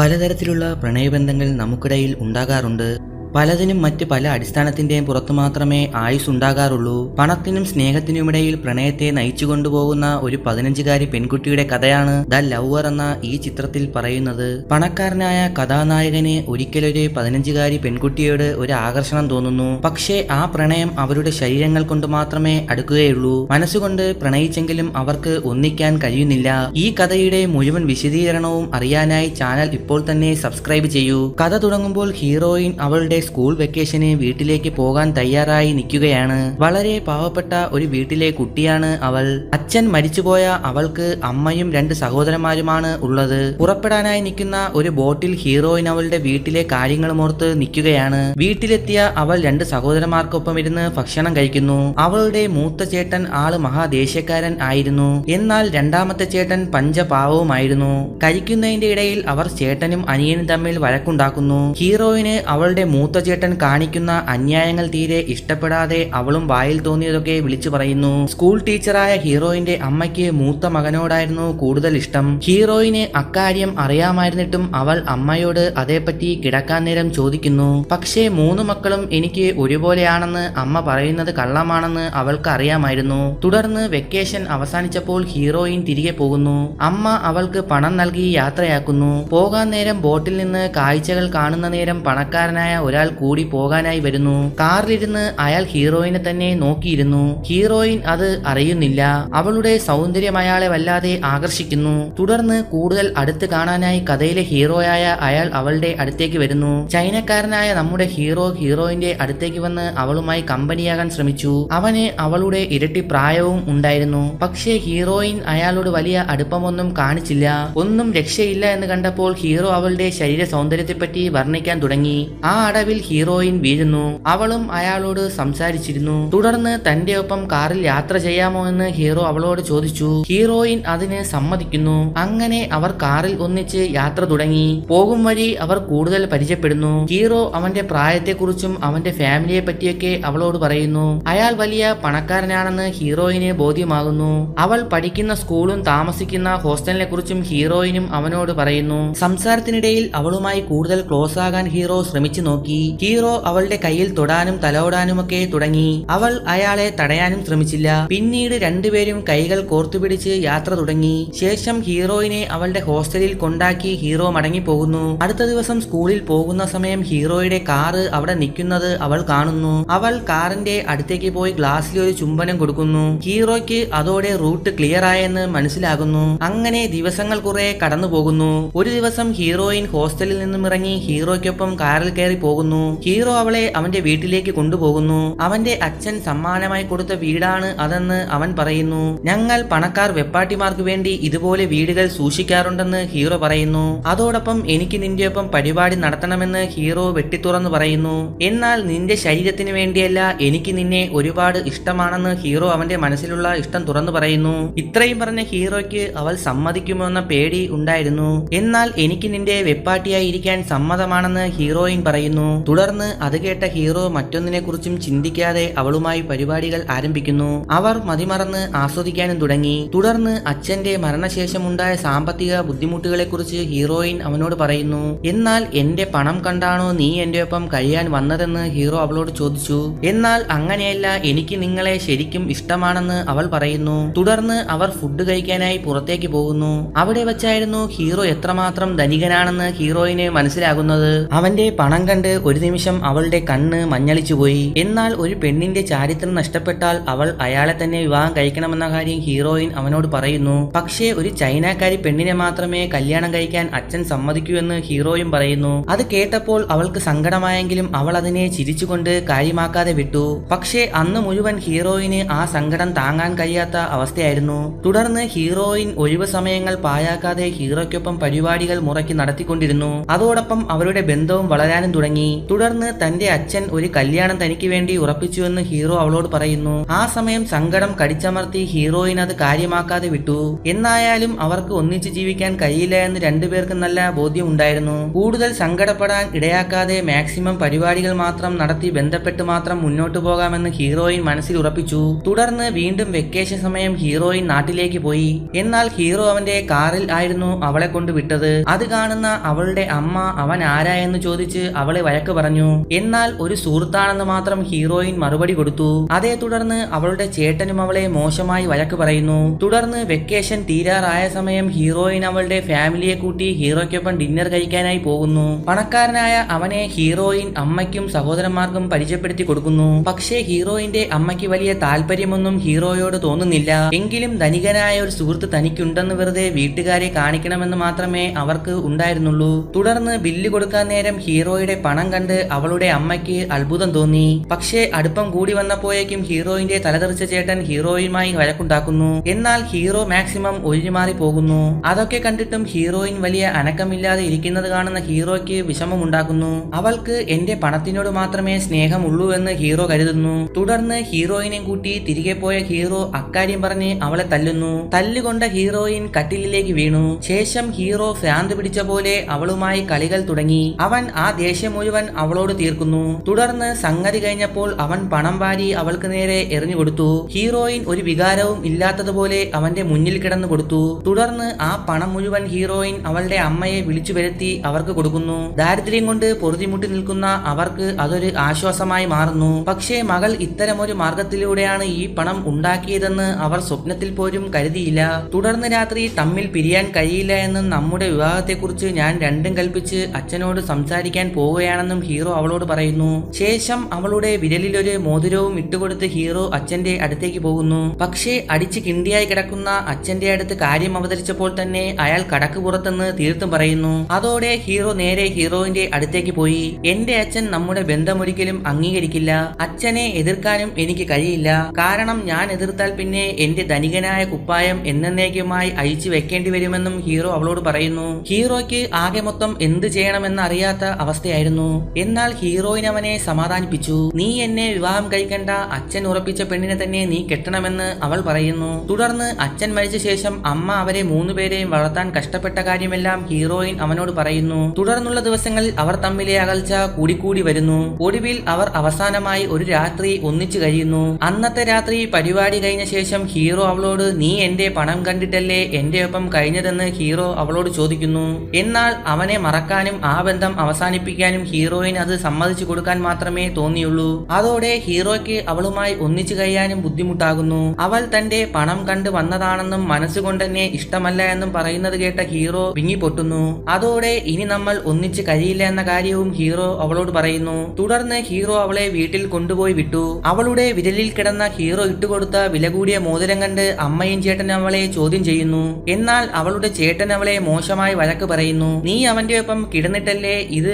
പലതരത്തിലുള്ള പ്രണയബന്ധങ്ങൾ നമുക്കിടയിൽ ഉണ്ടാകാറുണ്ട്. പലതിനും മറ്റ് പല അടിസ്ഥാനത്തിന്റെയും പുറത്തു മാത്രമേ ആയുസ് ഉണ്ടാകാറുള്ളൂ പണത്തിനും സ്നേഹത്തിനുമിടയിൽ പ്രണയത്തെ നയിച്ചു കൊണ്ടുപോകുന്ന ഒരു പതിനഞ്ചുകാരി പെൺകുട്ടിയുടെ കഥയാണ് ദ ലവർ എന്ന ഈ ചിത്രത്തിൽ പറയുന്നത്. പണക്കാരനായ കഥാനായകന് ഒരിക്കലൊരു പതിനഞ്ചുകാരി പെൺകുട്ടിയോട് ഒരു ആകർഷണം തോന്നുന്നു. പക്ഷേ ആ പ്രണയം അവരുടെ ശരീരങ്ങൾ കൊണ്ട് മാത്രമേ അടുക്കുകയുള്ളൂ. മനസ്സുകൊണ്ട് പ്രണയിച്ചെങ്കിലും അവർക്ക് ഒന്നിക്കാൻ കഴിയുന്നില്ല. ഈ കഥയുടെ മുഴുവൻ വിശദീകരണവും അറിയാനായി ചാനൽ ഇപ്പോൾ തന്നെ സബ്സ്ക്രൈബ് ചെയ്യൂ. കഥ തുടങ്ങുമ്പോൾ ഹീറോയിൻ അവളുടെ സ്കൂൾ വെക്കേഷന് വീട്ടിലേക്ക് പോകാൻ തയ്യാറായി നിൽക്കുകയാണ്. വളരെ പാവപ്പെട്ട ഒരു വീട്ടിലെ കുട്ടിയാണ് അവൾ. അച്ഛൻ മരിച്ചുപോയ അവൾക്ക് അമ്മയും രണ്ട് സഹോദരന്മാരുമാണ് ഉള്ളത്. പുറപ്പെടാനായി നിൽക്കുന്ന ഒരു ബോട്ടിൽ ഹീറോയിൻ അവളുടെ വീട്ടിലെ കാര്യങ്ങളുമോർത്ത് നിൽക്കുകയാണ്. വീട്ടിലെത്തിയ അവൾ രണ്ട് സഹോദരന്മാർക്കൊപ്പം ഇരുന്ന് ഭക്ഷണം കഴിക്കുന്നു. അവളുടെ മൂത്ത ചേട്ടൻ ആൾ മഹാദേശക്കാരൻ ആയിരുന്നു. എന്നാൽ രണ്ടാമത്തെ ചേട്ടൻ പഞ്ചപാവവുമായിരുന്നു. കഴിക്കുന്നതിന്റെ ഇടയിൽ അവർ ചേട്ടനും അനിയനും തമ്മിൽ വഴക്കുണ്ടാക്കുന്നു. ഹീറോയിന് അവളുടെ മൂത്ത ചേട്ടൻ കാണിക്കുന്ന അന്യായങ്ങൾ തീരെ ഇഷ്ടപ്പെടാതെ അവളും വായിൽ തോന്നിയതൊക്കെ വിളിച്ചു പറയുന്നു. സ്കൂൾ ടീച്ചറായ ഹീറോയിന്റെ അമ്മയ്ക്ക് മൂത്ത മകനോടായിരുന്നു കൂടുതൽ ഇഷ്ടം. ഹീറോയിന് അക്കാര്യം അറിയാമായിരുന്നിട്ടും അവൾ അമ്മയോട് അതേപ്പറ്റി കിടക്കാൻ നേരം ചോദിക്കുന്നു. പക്ഷേ മൂന്ന് മക്കളും എനിക്ക് ഒരുപോലെയാണെന്ന് അമ്മ പറയുന്നത് കള്ളമാണെന്ന് അവൾക്ക് അറിയാമായിരുന്നു. തുടർന്ന് വെക്കേഷൻ അവസാനിച്ചപ്പോൾ ഹീറോയിൻ തിരികെ പോകുന്നു. അമ്മ അവൾക്ക് പണം നൽകി യാത്രയാക്കുന്നു. പോകാൻ നേരം ബോട്ടിൽ നിന്ന് കാഴ്ചകൾ കാണുന്ന നേരം പണക്കാരനായ ഒരാൾ കൂടി പോകാനായി വരുന്നു. കാറിലിരുന്ന് അയാൾ ഹീറോയിനെ തന്നെ നോക്കിയിരുന്നു. ഹീറോയിൻ അത് അറിയുന്നില്ല. അവളുടെ സൗന്ദര്യം അയാളെ വല്ലാതെ ആകർഷിക്കുന്നു. തുടർന്ന് കൂടുതൽ അടുത്ത് കാണാനായി കഥയിലെ ഹീറോയായ അയാൾ അവളുടെ അടുത്തേക്ക് വരുന്നു. ചൈനക്കാരനായ നമ്മുടെ ഹീറോ ഹീറോയിന്റെ അടുത്തേക്ക് വന്ന് അവളുമായി കമ്പനിയാകാൻ ശ്രമിച്ചു. അവന് അവളുടെ ഇരട്ടി പ്രായവും ഉണ്ടായിരുന്നു. പക്ഷേ ഹീറോയിൻ അയാളോട് വലിയ അടുപ്പമൊന്നും കാണിച്ചില്ല. ഒന്നും രക്ഷയില്ല എന്ന് കണ്ടപ്പോൾ ഹീറോ അവളുടെ ശരീര സൗന്ദര്യത്തെപ്പറ്റി വർണിക്കാൻ തുടങ്ങി. ആ അടവിൽ ഹീറോയിൻ വീഴുന്നു. അവളും അയാളോട് സംസാരിച്ചിരുന്നു. തുടർന്ന് തന്റെ ഒപ്പം കാറിൽ യാത്ര ചെയ്യാമോ എന്ന് ഹീറോ അവളോട് ചോദിച്ചു. ഹീറോയിൻ അതിന് സമ്മതിക്കുന്നു. അങ്ങനെ അവർ കാറിൽ ഒന്നിച്ച് യാത്ര തുടങ്ങി. പോകും വഴി അവർ കൂടുതൽ പരിചയപ്പെടുന്നു. ഹീറോ അവന്റെ പ്രായത്തെക്കുറിച്ചും അവന്റെ ഫാമിലിയെ പറ്റിയൊക്കെ അവളോട് പറയുന്നു. അയാൾ വലിയ പണക്കാരനാണെന്ന് ഹീറോയിന് ബോധ്യമാകുന്നു. അവൾ പഠിക്കുന്ന സ്കൂളും താമസിക്കുന്ന ഹോസ്റ്റലിനെ കുറിച്ചും ഹീറോയിനും അവനോട് പറയുന്നു. സംസാരത്തിനിടയിൽ അവളുമായി കൂടുതൽ ക്ലോസ് ആകാൻ ഹീറോ ശ്രമിച്ചു നോക്കി. ഹീറോ അവളുടെ കയ്യിൽ തൊടാനും തലോടാനുമൊക്കെ തുടങ്ങി. അവൾ അയാളെ തടയാനും ശ്രമിച്ചില്ല. പിന്നീട് രണ്ടുപേരും കൈകൾ കോർത്തുപിടിച്ച് യാത്ര തുടങ്ങി. ശേഷം ഹീറോയിനെ അവളുടെ ഹോസ്റ്റലിൽ കൊണ്ടാക്കി ഹീറോ മടങ്ങി പോകുന്നു അടുത്ത ദിവസം സ്കൂളിൽ പോകുന്ന സമയം ഹീറോയുടെ കാറ് അവിടെ നിൽക്കുന്നത് അവൾ കാണുന്നു. അവൾ കാറിന്റെ അടുത്തേക്ക് പോയി ഗ്ലാസ്സിൽ ഒരു ചുംബനം കൊടുക്കുന്നു. ഹീറോയ്ക്ക് അതോടെ റൂട്ട് ക്ലിയർ ആയെന്ന് മനസ്സിലാകുന്നു. അങ്ങനെ ദിവസങ്ങൾ കുറെ കടന്നു പോകുന്നു ഒരു ദിവസം ഹീറോയിൻ ഹോസ്റ്റലിൽ നിന്നും ഇറങ്ങി ഹീറോയ്ക്കൊപ്പം കാറിൽ കയറി പോകുന്നു. ഹീറോ അവളെ അവന്റെ വീട്ടിലേക്ക് കൊണ്ടുപോകുന്നു. അവന്റെ അച്ഛൻ സമ്മാനമായി കൊടുത്ത വീടാണ് അതെന്ന് അവൻ പറയുന്നു. ഞങ്ങൾ പണക്കാർ വെപ്പാട്ടിമാർക്ക് വേണ്ടി ഇതുപോലെ വീടുകൾ സൂക്ഷിക്കാറുണ്ടെന്ന് ഹീറോ പറയുന്നു. അതോടൊപ്പം എനിക്ക് നിന്റെ ഒപ്പം പരിപാടി നടത്തണമെന്ന് ഹീറോ വെട്ടിത്തുറന്ന് പറയുന്നു. എന്നാൽ നിന്റെ ശരീരത്തിന് വേണ്ടിയല്ല എനിക്ക് നിന്നെ ഒരുപാട് ഇഷ്ടമാണെന്ന് ഹീറോ അവന്റെ മനസ്സിലുള്ള ഇഷ്ടം തുറന്നു പറയുന്നു. ഇത്രയും പറഞ്ഞ ഹീറോയ്ക്ക് അവൾ സമ്മതിക്കുമോ എന്ന പേടി ഉണ്ടായിരുന്നു. എന്നാൽ എനിക്ക് നിന്റെ വെപ്പാട്ടിയായി ഇരിക്കാൻ സമ്മതമാണെന്ന് ഹീറോയിൻ പറയുന്നു. തുടർന്ന് അത് കേട്ട ഹീറോ മറ്റൊന്നിനെ കുറിച്ചും ചിന്തിക്കാതെ അവളുമായി പരിപാടികൾ ആരംഭിക്കുന്നു. അവർ മതിമറന്ന് ആസ്വദിക്കാനും തുടങ്ങി. തുടർന്ന് അച്ഛന്റെ മരണശേഷമുണ്ടായ സാമ്പത്തിക ബുദ്ധിമുട്ടുകളെ കുറിച്ച് ഹീറോയിൻ അവനോട് പറയുന്നു. എന്നാൽ എന്റെ പണം കണ്ടാണോ നീ എന്റെ ഒപ്പം കഴിയാൻ വന്നതെന്ന് ഹീറോ അവളോട് ചോദിച്ചു. എന്നാൽ അങ്ങനെയല്ല എനിക്ക് നിങ്ങളെ ശരിക്കും ഇഷ്ടമാണെന്ന് അവൾ പറയുന്നു. തുടർന്ന് അവർ ഫുഡ് കഴിക്കാനായി പുറത്തേക്ക് പോകുന്നു. അവിടെ വെച്ചായിരുന്നു ഹീറോ എത്രമാത്രം ധനികനാണെന്ന് ഹീറോയിന് മനസ്സിലാകുന്നത്. അവന്റെ പണം കണ്ട് ഒരു നിമിഷം അവളുടെ കണ്ണ് മഞ്ഞളിച്ചുപോയി എന്നാൽ ഒരു പെണ്ണിന്റെ ചാരിത്രം നഷ്ടപ്പെട്ടാൽ അവൾ അയാളെ തന്നെ വിവാഹം കഴിക്കണമെന്ന കാര്യം ഹീറോയിൻ അവനോട് പറയുന്നു. പക്ഷേ ഒരു ചൈനക്കാരി പെണ്ണിനെ മാത്രമേ കല്യാണം കഴിക്കാൻ അച്ഛൻ സമ്മതിക്കൂ എന്ന് ഹീറോയും പറയുന്നു. അത് കേട്ടപ്പോൾ അവൾക്ക് സങ്കടമായെങ്കിലും അവൾ അതിനെ ചിരിച്ചുകൊണ്ട് കാര്യമാക്കാതെ വിട്ടു. പക്ഷേ അന്ന് മുഴുവൻ ഹീറോയിന് ആ സങ്കടം താങ്ങാൻ കഴിയാത്ത അവസ്ഥയായിരുന്നു. തുടർന്ന് ഹീറോയിൻ ഒഴിവ് സമയങ്ങൾ പാഴാക്കാതെ ഹീറോയ്ക്കൊപ്പം പരിപാടികൾ മുറക്കി നടത്തിക്കൊണ്ടിരുന്നു. അതോടൊപ്പം അവരുടെ ബന്ധവും വളരാനും തുടങ്ങി. തുടർന്ന് തന്റെ അച്ഛൻ ഒരു കല്യാണം തനിക്ക് വേണ്ടി ഉറപ്പിച്ചുവെന്ന് ഹീറോ അവളോട് പറയുന്നു. ആ സമയം സങ്കടം കടിച്ചമർത്തി ഹീറോയിൻ അത് കാര്യമാക്കാതെ വിട്ടു. എന്നായാലും അവർക്ക് ഒന്നിച്ച് ജീവിക്കാൻ കഴിയില്ല എന്ന് രണ്ടുപേർക്കും നല്ല ബോധ്യം ഉണ്ടായിരുന്നു. കൂടുതൽ സങ്കടപ്പെടാൻ ഇടയാക്കാതെ മാക്സിമം പരിപാടികൾ മാത്രം നടത്തി ബന്ധപ്പെട്ട് മാത്രം മുന്നോട്ടു പോകാമെന്ന് ഹീറോയിൻ മനസ്സിൽ ഉറപ്പിച്ചു. തുടർന്ന് വീണ്ടും വെക്കേഷൻ സമയം ഹീറോയിൻ നാട്ടിലേക്ക് പോയി. എന്നാൽ ഹീറോ അവന്റെ കാറിൽ ആയിരുന്നു അവളെ കൊണ്ട് വിട്ടത്. അത് കാണുന്ന അവളുടെ അമ്മ അവൻ ആരായെന്ന് ചോദിച്ച് അവളെ വഴക്ക് പറഞ്ഞു. എന്നാൽ ഒരു സുഹൃത്താണെന്ന് മാത്രം ഹീറോയിൻ മറുപടി കൊടുത്തു. അതേ തുടർന്ന് അവളുടെ ചേട്ടനും അവളെ മോശമായി വഴക്ക് പറയുന്നു. തുടർന്ന് വെക്കേഷൻ തീരാറായ സമയം ഹീറോയിൻ അവളുടെ ഫാമിലിയെ കൂട്ടി ഹീറോയ്ക്കൊപ്പം ഡിന്നർ കഴിക്കാനായി പോകുന്നു. പണക്കാരനായ അവനെ ഹീറോയിൻ അമ്മയ്ക്കും സഹോദരന്മാർക്കും പരിചയപ്പെടുത്തി കൊടുക്കുന്നു. പക്ഷേ ഹീറോയിന്റെ അമ്മയ്ക്ക് വലിയ താല്പര്യമൊന്നും ഹീറോയോട് തോന്നുന്നില്ല. എങ്കിലും ധനികനായ ഒരു സുഹൃത്ത് തനിക്കുണ്ടെന്ന് വെറുതെ വീട്ടുകാരെ കാണിക്കണമെന്ന് മാത്രമേ അവർക്ക് ഉണ്ടായിരുന്നുള്ളൂ. തുടർന്ന് ബില്ല് കൊടുക്കാൻ നേരം ഹീറോയുടെ പണം കണ്ട് അവളുടെ അമ്മയ്ക്ക് അത്ഭുതം തോന്നി. പക്ഷേ അടുപ്പം കൂടി വന്നപ്പോഴേക്കും ഹീറോയിന്റെ തലതെറിച്ച ചേട്ടൻ ഹീറോയുമായി വഴക്കുണ്ടാക്കുന്നു. എന്നാൽ ഹീറോ മാക്സിമം ഒഴിഞ്ഞുമാറി പോകുന്നു. അതൊക്കെ കണ്ടിട്ടും ഹീറോയിൻ വലിയ അനക്കമില്ലാതെ ഇരിക്കുന്നത് കാണുന്ന ഹീറോയ്ക്ക് വിഷമമുണ്ടാക്കുന്നു. അവൾക്ക് എന്റെ പണത്തിനോട് മാത്രമേ സ്നേഹമുള്ളൂ എന്ന് ഹീറോ കരുതുന്നു. തുടർന്ന് ഹീറോയിനെയും കൂട്ടി തിരികെ പോയ ഹീറോ അക്കാര്യം പറഞ്ഞ് അവളെ തല്ലുന്നു. തല്ലുകൊണ്ട ഹീറോയിൻ കട്ടിലിലേക്ക് വീണു. ശേഷം ഹീറോ ഭ്രാന്ത് പിടിച്ച പോലെ അവളുമായി കളികൾ തുടങ്ങി. അവൻ ആ ദേഷ്യം മുഴുവൻ അവളോട് തീർക്കുന്നു. തുടർന്ന് സംഗതി കഴിഞ്ഞപ്പോൾ അവൻ പണം വാരി അവൾക്ക് നേരെ എറിഞ്ഞു കൊടുത്തു. ഹീറോയിൻ ഒരു വികാരവും ഇല്ലാത്തതുപോലെ അവന്റെ മുന്നിൽ കിടന്നു കൊടുത്തു. തുടർന്ന് ആ പണം മുഴുവൻ ഹീറോയിൻ അവളുടെ അമ്മയെ വിളിച്ചു വരുത്തി അവർക്ക് കൊടുക്കുന്നു. ദാരിദ്ര്യം കൊണ്ട് പൊറുതിമുട്ടി നിൽക്കുന്ന അവർക്ക് അതൊരു ആശ്വാസമായി മാറുന്നു. പക്ഷേ മകൾ ഇത്തരമൊരു മാർഗത്തിലൂടെയാണ് ഈ പണം ഉണ്ടാക്കിയതെന്ന് അവർ സ്വപ്നത്തിൽ പോലും കരുതിയില്ല. തുടർന്ന് രാത്രി തമ്മിൽ പിരിയാൻ കഴിയില്ല എന്ന് നമ്മുടെ വിവാഹത്തെക്കുറിച്ച് ഞാൻ രണ്ടും കൽപ്പിച്ച് അച്ഛനോട് സംസാരിക്കാൻ പോവുകയാണെന്നും ഹീറോ അവളോട് പറയുന്നു ശേഷം അവളുടെ വിരലിലൊരു മോതിരവും ഇട്ടുകൊടുത്ത് ഹീറോ അച്ഛന്റെ അടുത്തേക്ക് പോകുന്നു. പക്ഷേ അടിച്ച് കിണ്ടിയായി കിടക്കുന്ന അച്ഛന്റെ അടുത്ത് കാര്യം അവതരിച്ചപ്പോൾ തന്നെ അയാൾ കടക്ക് പുറത്തെന്ന് തീർത്തും പറയുന്നു. അതോടെ ഹീറോ നേരെ ഹീറോയിന്റെ അടുത്തേക്ക് പോയി. എന്റെ അച്ഛൻ നമ്മുടെ ബന്ധമൊരിക്കലും അംഗീകരിക്കില്ല. അച്ഛനെ എതിർക്കാനും എനിക്ക് കഴിയില്ല. കാരണം ഞാൻ എതിർത്താൽ പിന്നെ എന്റെ ധനികനായ കുപ്പായം എന്നേക്കുമായി അഴിച്ചു വെക്കേണ്ടി വരുമെന്നും ഹീറോ അവളോട് പറയുന്നു. ഹീറോയ്ക്ക് ആകെ മൊത്തം എന്ത് ചെയ്യണമെന്ന് അറിയാത്ത അവസ്ഥയായിരുന്നു. എന്നാൽ ഹീറോയിൻ അവനെ സമാധാനിപ്പിച്ചു. നീ എന്നെ വിവാഹം കഴിക്കേണ്ട. അച്ഛൻ ഉറപ്പിച്ച പെണ്ണിനെ തന്നെ നീ കെട്ടണമെന്ന് അവൾ പറയുന്നു. തുടർന്ന് അച്ഛൻ മരിച്ച ശേഷം അമ്മ അവരെ മൂന്നുപേരെയും വളർത്താൻ കഷ്ടപ്പെട്ട കാര്യമെല്ലാം ഹീറോയിൻ അവനോട് പറയുന്നു. തുടർന്നുള്ള ദിവസങ്ങളിൽ അവർ തമ്മിലെ അകൽച്ച കൂടിക്കൂടി വരുന്നു. ഒടുവിൽ അവർ അവസാനമായി ഒരു രാത്രി ഒന്നിച്ചു കഴിയുന്നു. അന്നത്തെ രാത്രി പരിപാടി കഴിഞ്ഞ ശേഷം ഹീറോ അവളോട് നീ എന്റെ പണം കണ്ടിട്ടല്ലേ എന്റെ ഒപ്പം കഴിഞ്ഞതെന്ന് ഹീറോ അവളോട് ചോദിക്കുന്നു. എന്നാൽ അവനെ മറക്കാനും ആ ബന്ധം അവസാനിപ്പിക്കാനും ഹീറോയിൻ അത് സമ്മതിച്ചു കൊടുക്കാൻ മാത്രമേ തോന്നിയുള്ളൂ. അതോടെ ഹീറോയ്ക്ക് അവളുമായി ഒന്നിച്ചു കഴിയാനും ബുദ്ധിമുട്ടാകുന്നു. അവൾ തന്റെ പണം കണ്ട് വന്നതാണെന്നും മനസ്സുകൊണ്ട് തന്നെ ഇഷ്ടമല്ല എന്നും പറയുന്നത് കേട്ട ഹീറോ വിങ്ങിപ്പൊട്ടുന്നു. അതോടെ ഇനി നമ്മൾ ഒന്നിച്ച് കഴിയില്ല എന്ന കാര്യവും ഹീറോ അവളോട് പറയുന്നു. തുടർന്ന് ഹീറോ അവളെ വീട്ടിൽ കൊണ്ടുപോയി വിട്ടു. അവളുടെ വിരലിൽ കിടന്ന ഹീറോ ഇട്ടുകൊടുത്ത വില കൂടിയ മോതിരം കണ്ട് അമ്മയും ചേട്ടനും അവളെ ചോദ്യം ചെയ്യുന്നു. എന്നാൽ അവളുടെ ചേട്ടൻ അവളെ മോശമായി വഴക്ക് പറയുന്നു. നീ അവന്റെ ഒപ്പം കിടന്നിട്ടല്ലേ ഇത്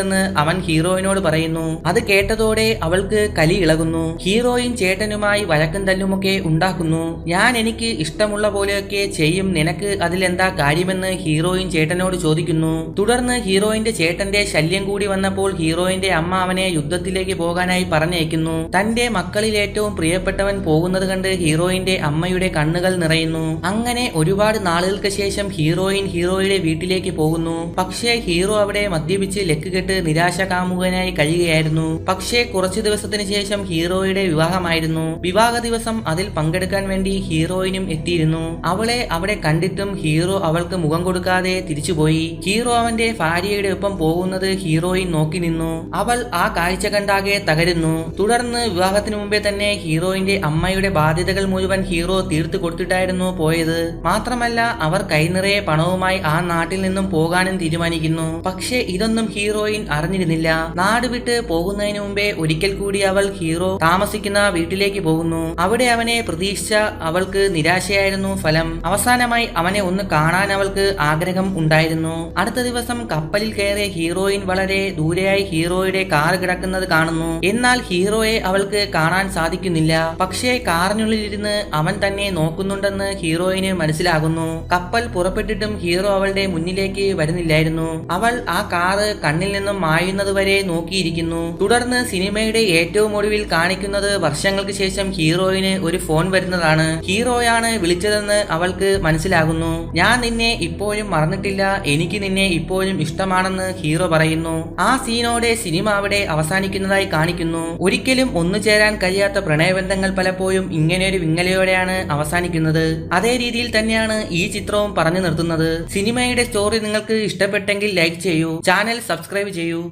വാങ്ങിച്ചെടുത്തതെന്ന് അവൻ ഹീറോയിനോട് പറയുന്നു. അത് കേട്ടതോടെ അവൾക്ക് കലി ഇളകുന്നു. ഹീറോയിൻ ചേട്ടനുമായി വഴക്കും തല്ലുമൊക്കെ ഉണ്ടാക്കുന്നു. ഞാൻ എനിക്ക് ഇഷ്ടമുള്ള പോലെയൊക്കെ ചെയ്യും. നിനക്ക് അതിലെന്താ കാര്യമെന്ന് ഹീറോയിൻ ചേട്ടനോട് ചോദിക്കുന്നു. തുടർന്ന് ഹീറോയിന്റെ ചേട്ടന്റെ ശല്യം കൂടി വന്നപ്പോൾ ഹീറോയിന്റെ അമ്മ അവനെ യുദ്ധത്തിലേക്ക് പോകാനായി പറഞ്ഞയക്കുന്നു. തന്റെ മക്കളിൽ ഏറ്റവും പ്രിയപ്പെട്ടവൻ പോകുന്നത് കണ്ട് ഹീറോയിന്റെ അമ്മയുടെ കണ്ണുകൾ നിറയുന്നു. അങ്ങനെ ഒരുപാട് നാളുകൾക്ക് ശേഷം ഹീറോയിൻ ഹീറോയുടെ വീട്ടിലേക്ക് പോകുന്നു. പക്ഷേ ഹീറോ അവിടെ മദ്യപിച്ച് ലക്ക് നിരാശ കാമുകനായി കഴിയുകയായിരുന്നു. പക്ഷേ കുറച്ചു ദിവസത്തിന് ശേഷം ഹീറോയുടെ വിവാഹമായിരുന്നു. വിവാഹ ദിവസം അതിൽ പങ്കെടുക്കാൻ വേണ്ടി ഹീറോയിനും എത്തിയിരുന്നു. അവളെ അവിടെ കണ്ടിട്ടും ഹീറോ അവൾക്ക് മുഖം കൊടുക്കാതെ തിരിച്ചുപോയി. ഹീറോ അവന്റെ ഭാര്യയുടെ ഒപ്പം പോകുന്നത് ഹീറോയിൻ നോക്കി നിന്നു. അവൾ ആ കാഴ്ച കണ്ടാകെ തകരുന്നു. തുടർന്ന് വിവാഹത്തിന് മുമ്പേ തന്നെ ഹീറോയിന്റെ അമ്മയുടെ ബാധ്യതകൾ മുഴുവൻ ഹീറോ തീർത്തു കൊടുത്തിട്ടായിരുന്നു പോയത്. മാത്രമല്ല അവർ കൈനിറയെ പണവുമായി ആ നാട്ടിൽ നിന്നും പോകാനും തീരുമാനിക്കുന്നു. പക്ഷേ ഇതൊന്നും ഹീറോയിൻ അറിഞ്ഞിരുന്നില്ല. നാട് വിട്ട് പോകുന്നതിന് മുമ്പേ ഒരിക്കൽ കൂടി അവൾ ഹീറോ താമസിക്കുന്ന വീട്ടിലേക്ക് പോകുന്നു. അവിടെ അവനെ പ്രതീക്ഷിച്ച അവൾക്ക് നിരാശയായിരുന്നു ഫലം. അവസാനമായി അവനെ ഒന്ന് കാണാൻ അവൾക്ക് ആഗ്രഹം ഉണ്ടായിരുന്നു. അടുത്ത ദിവസം കപ്പലിൽ കയറിയ ഹീറോയിൻ വളരെ ദൂരെയായി ഹീറോയുടെ കാർ കിടക്കുന്നത് കാണുന്നു. എന്നാൽ ഹീറോയെ അവൾക്ക് കാണാൻ സാധിക്കുന്നില്ല. പക്ഷേ കാറിനുള്ളിലിരുന്ന് അവൻ തന്നെ നോക്കുന്നുണ്ടെന്ന് ഹീറോയിന് മനസ്സിലാകുന്നു. കപ്പൽ പുറപ്പെട്ടിട്ടും ഹീറോ അവളുടെ മുന്നിലേക്ക് വരുന്നില്ലായിരുന്നു. അവൾ ആ കാറ് കണ്ണിൽ നിന്നും നിന്നും മായുന്നതുവരെ നോക്കിയിരിക്കുന്നു. തുടർന്ന് സിനിമയുടെ ഏറ്റവും ഒടുവിൽ കാണിക്കുന്നത് വർഷങ്ങൾക്ക് ശേഷം ഹീറോയിന് ഒരു ഫോൺ വരുന്നതാണ്. ഹീറോയാണ് വിളിച്ചതെന്ന് അവൾക്ക് മനസ്സിലാകുന്നു. ഞാൻ നിന്നെ ഇപ്പോഴും മറന്നിട്ടില്ല. എനിക്ക് നിന്നെ ഇപ്പോഴും ഇഷ്ടമാണെന്ന് ഹീറോ പറയുന്നു. ആ സീനോടെ സിനിമ അവിടെ അവസാനിക്കുന്നതായി കാണിക്കുന്നു. ഒരിക്കലും ഒന്നു ചേരാൻ കഴിയാത്ത പ്രണയബന്ധങ്ങൾ പലപ്പോഴും ഇങ്ങനെയൊരു വിങ്ങലയോടെയാണ് അവസാനിക്കുന്നത്. അതേ രീതിയിൽ തന്നെയാണ് ഈ ചിത്രവും പറഞ്ഞു നിർത്തുന്നത്. സിനിമയുടെ സ്റ്റോറി നിങ്ങൾക്ക് ഇഷ്ടപ്പെട്ടെങ്കിൽ ലൈക്ക് ചെയ്യൂ. ചാനൽ സബ്സ്ക്രൈബ് ചെയ്യൂ. jail